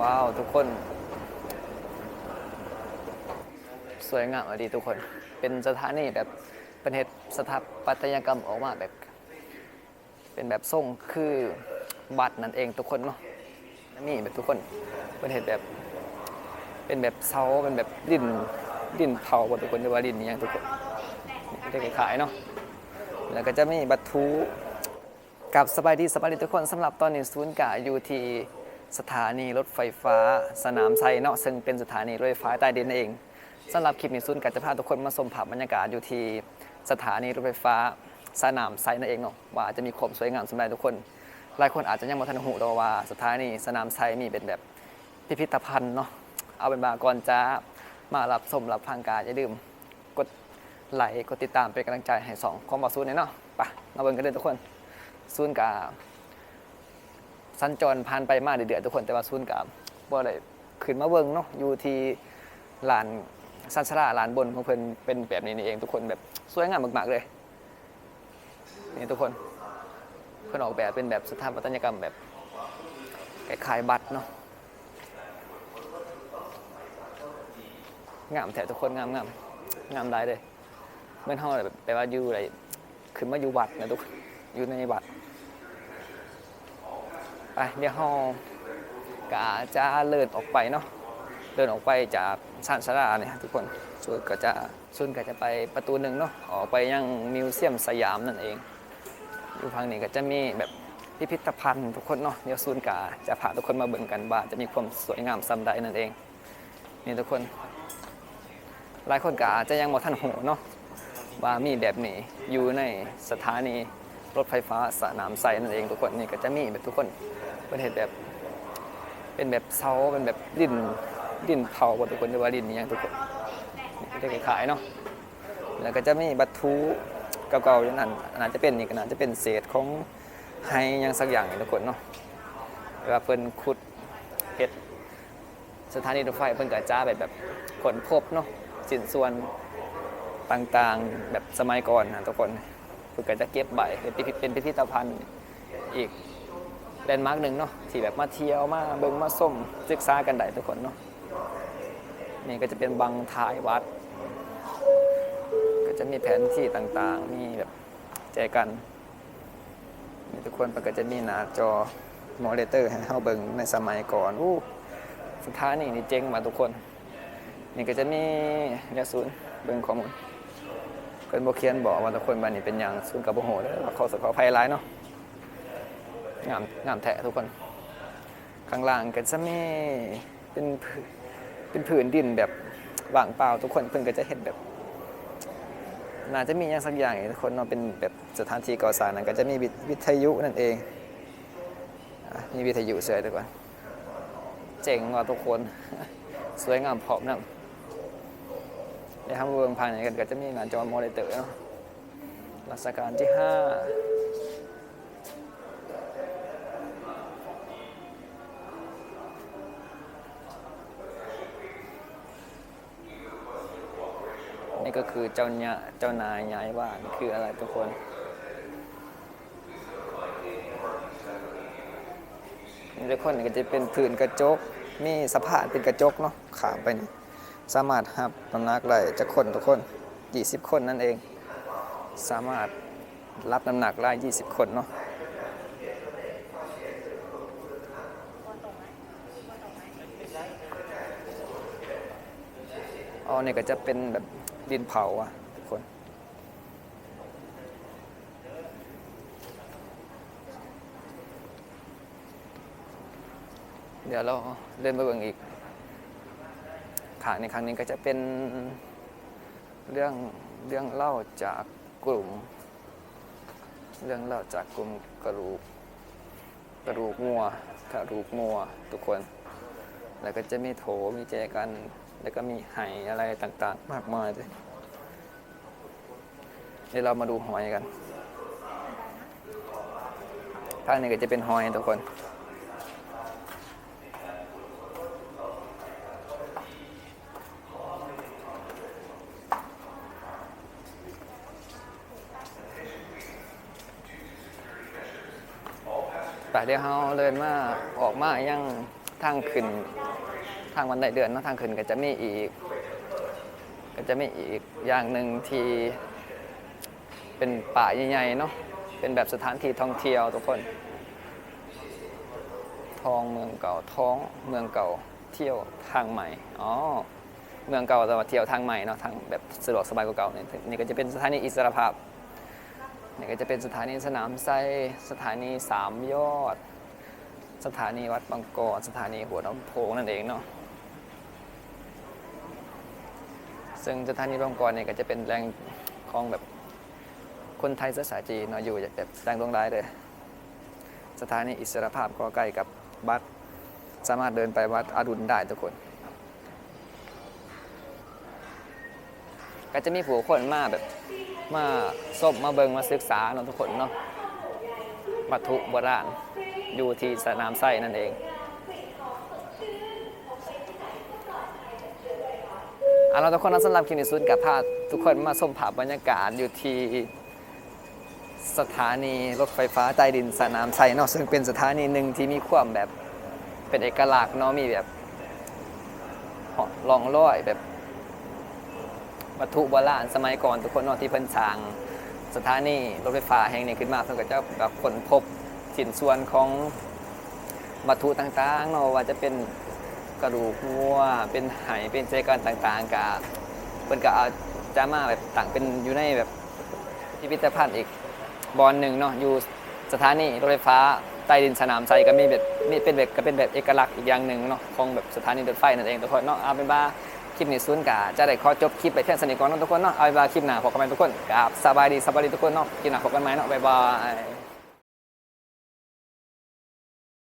ว้าวทุกคน สวยงามดีทุกคน เป็นสถานีแบบเป็นเหตุสถาปัตยกรรมออกมาแบบ เป็นแบบทรงคือบัตรนั่นเองทุกคนเนาะนี่แบบทุกคนเป็นเหตุแบบเป็นแบบเสาเป็นแบบดินดินเผาบทุกคนหรือว่าดินนี้ยังทุกคนนี่ได้ขายเนาะแล้วก็จะมีบัตรทุกับสบายดีสบายดีทุกคนสำหรับตอนนี้ศูนย์กะอยู่ที่ สถานีรถไฟฟ้า สนามไซเนาะซึ่งเป็นสถานีรถไฟฟ้าใต้ดินเองสำหรับคลิปนี้ศูนกะจะพาทุกคนมาชมภาพบรรยากาศอยู่ที่สถานีรถไฟฟ้า สนามไซนั่นเองเนาะว่าจะมีความสวยงามสำหรับทุกคน หลายคนอาจจะยังไม่ทันหูตัวว่าสถานีสนามไซมีเป็นแบบพิพิธภัณฑ์เนาะเอาเป็นบาก่อนจะมารับชมรับฟังการอย่าลืมกดไลค์กดติดตามเป็นกำลังใจให้สองความบอสูนเนาะไปมาเบิ่งกันเลยทุกคนศูนย์กา สัญจรผ่านไปมาเดือดๆทุกคนแต่ว่าศูนกาบ่ได้ขึ้นมาเบิ่งเนาะอยู่ที่ลานซันสลาลานบนของเพิ่นเป็นแบบนี้นี่เองทุกคนแบบสวยงามมากๆเลยนี่ทุกคนเพิ่นออกแบบเป็นแบบสถาปัตยกรรมแบบคล้ายๆบัตรเนาะงามแท้ทุกคนงามงามงามได้เลยเมื่อนเฮาแบบแปลว่าอยู่อะไรขึ้นมาอยู่วัดนะทุกคนอยู่ในวัด ไปเดี๋ยวเฮากะจะเลินออกไปเนาะเดินออกไปจากซานสลาเนี่ยทุกคนส่วนก็จะส่วนก็จะไปประตูหนึ่งเนาะออกไปยังมิวเซียมสยามนั่นเองอยู่ฝั่งนี้ก็จะมีแบบพิพิธภัณฑ์ทุกคนเนาะเดี๋ยวซูนกาจะพาทุกคนมาเบิ่งกันว่าจะมีความสวยงามซ้ำใดนั่นเองนี่ทุกคน หลายคนก็อาจจะยังบ่ทันหูเนาะว่ามีแบบนี้อยู่ในสถานี รถไฟฟ้าสนามไซนั่นเองทุกคนนี่ก็จะมีแบบทุกคนเป็นเหตุแบบเป็นแบบเสาเป็นแบบดินดินเผาบทุกคนหรือว่าดินนี้ยังทุกคนนี่ได้ขายเนาะแล้วก็จะมีบัตทุเก่าๆอย่างนั้นอาจจะเป็นนี่ก็น่าจะเป็นเศษของไฮยังสักอย่างนี่ทุกคนเนาะเวลาเพิ่นขุดเฮ็ดสถานีรถไฟเพิ่นก็จ้าแบบแบบขนพบเนาะสินส่วนต่างๆแบบสมัยก่อนนะทุกคน พิ่นก็จะเก็บใบเป็นพิพิธเป็นพิพิธภัณฑ์อีกแลนด์มาร์กหนึ่งเนาะที่แบบมาเที่ยวมาเบิ่งมาส้มศึกษากันได้ทุกคนเนาะนี่ก็จะเป็นบังท้ายวัด ก็จะมีแผนที่ต่างๆ มีแบบแจกันนี่ทุกคนมันก็จะมีหน้าจอมอนิเตอร์ให้เราเบิ่งในสมัยก่อนอู้สถานี่นี่เจ๋งมาทุกคน นี่ก็จะมียาศูนย์เบิ่งข้อมูล เพิ่นบ่เขียนบอกว่าทุกคนบ้านนี้เป็นหยังศูนย์กับบ่ฮู้เด้อขอสขออภัยหลายเนาะงามงามแท้ทุกคน ข้างล่างก็จะมีเป็นผืนเป็นผืนดินแบบว่างเปล่าทุกคนเพิ่นก็จะเห็นแบบน่าจะมีอย่างสักอย่างทุกคนเนาะเป็นแบบสถานที่ก่อสร้างนั้นก็จะมีวิทยุนั่นเองมีวิทยุเสวยทุกคนเจ๋งว่ะทุกคน สวยงามพร้อมนะ เดี๋ยวทำเวิร์งภายในกันก็จะมีหน้าจอมอนิเตอร์เนาะรัชกาลที่ห้านี่ก็คือเจ้าเนยเจ้านายย้ายบ้านคืออะไรทุกคนทุกคนนี่ก็จะเป็นผืนกระจก มีสะพานเป็นกระจกเนาะขามไปนี่ สามารถหับน้ำหนักได้จะคนทุกคน 20 คนนั่นเอง สามารถรับน้ำหนักได้20 คนเนาะอ๋อเนี่ยก็จะเป็นแบบดินเผาอะทุกคนเดี๋ยวเราเดินไปเบิ่งอีก ขาในครั้งนี้ก็จะเป็นเรื่องเรื่องเล่าจากกลุ่ม เรื่องเล่าจากกลุ่มกระดูกกระดูกงัวกระดูกงัวทุกคน แล้วก็จะมีโถมีแจกัน แล้วก็มีไหอะไรต่างๆ มากมายเลยเดี๋ยวเรามาดูหอยกันข้างนี้ก็จะเป็นหอยทุกคน แต่เดี๋ยวเราเลยมาออกมายังทางขึ้น ทางวันไดเดือนเนาะทางขึ้นก็จะมีอีก ก็จะมีอีกอย่างหนึ่งที่เป็นป่าใหญ่ๆเนาะเป็นแบบสถานที่ท่องเที่ยวทุกคน ทองเมืองเก่าท้องเมืองเก่าเที่ยวทางใหม่อ๋อเมืองเก่าแต่ว่าเที่ยวทางใหม่เนาะทางแบบสะดวกสบายกว่าเก่าเนี่ยนี่ก็จะเป็นสถานีอิสระภาพ ก็จะเป็นสถานีสนามไซสถานีสามยอด สถานีวัดบางกรสถานีหัวน้ำโพงนั่นเองเนาะซึ่งสถานีบางกรเนี่ยก็จะเป็นแหล่งของแบบคนไทยเชื้อสายจีนเนาะอยู่แบบแหล่งตรงร้ายเลยสถานีอิสรภาพก็ใกล้กับวัดสามารถเดินไปวัดอรุณได้ทุกคน ก็จะมีผู้คนมาแบบ มาซบมาเบิงมาศึกษาเนาะทุกคนเนาะวัตถุโบราณอยู่ที่สนามไส้นั่นเอง เอาละทุกคนนะสำหรับคลิปนี้สุดกับพาทุกคนมาชมภาพบรรยากาศอยู่ที่สถานีรถไฟฟ้าใต้ดินสนามชัยเนาะซึ่งเป็นสถานีหนึ่งที่มีความแบบเป็นเอกลักษณ์เนาะมีแบบหลองร้อยแบบ วัตถุโบราณสมัยก่อนทุกคนเนาะที่เพิ่นสร้างสถานีรถไฟฟ้าแห่งนี้ขึ้นมาเพิ่นก็จะแบบค้นพบชิ้นส่วนของวัตถุต่างๆเนาะว่าจะเป็นกระดูกวัวเป็นไหเป็นเจกันต่างๆกะเพิ่นก็เอาจะมาแบบต่างเป็นอยู่ในแบบพิพิธภัณฑ์อีกบอลหนึ่งเนาะอยู่สถานีรถไฟฟ้าใต้ดินสนามชัยก็มีแบบมีเป็นแบบก็เป็นแบบเอกลักษณ์อีกอย่างหนึ่งเนาะของแบบสถานีรถไฟนั่นเองทุกคนเนาะเอาเป็นว่า คลิปนี้ซุนย์กาจะได้ขอจบคลิปไปเที่ยงสนิทก่อนนะทุกคนเนาะเอาเป็นว่าคลิปหน้าพบกันใหม่ทุกคนกับสบายดีสบายดีทุกคนเนาะคลิปหน้าพบกันใหม่เนาะบ๊ายบาย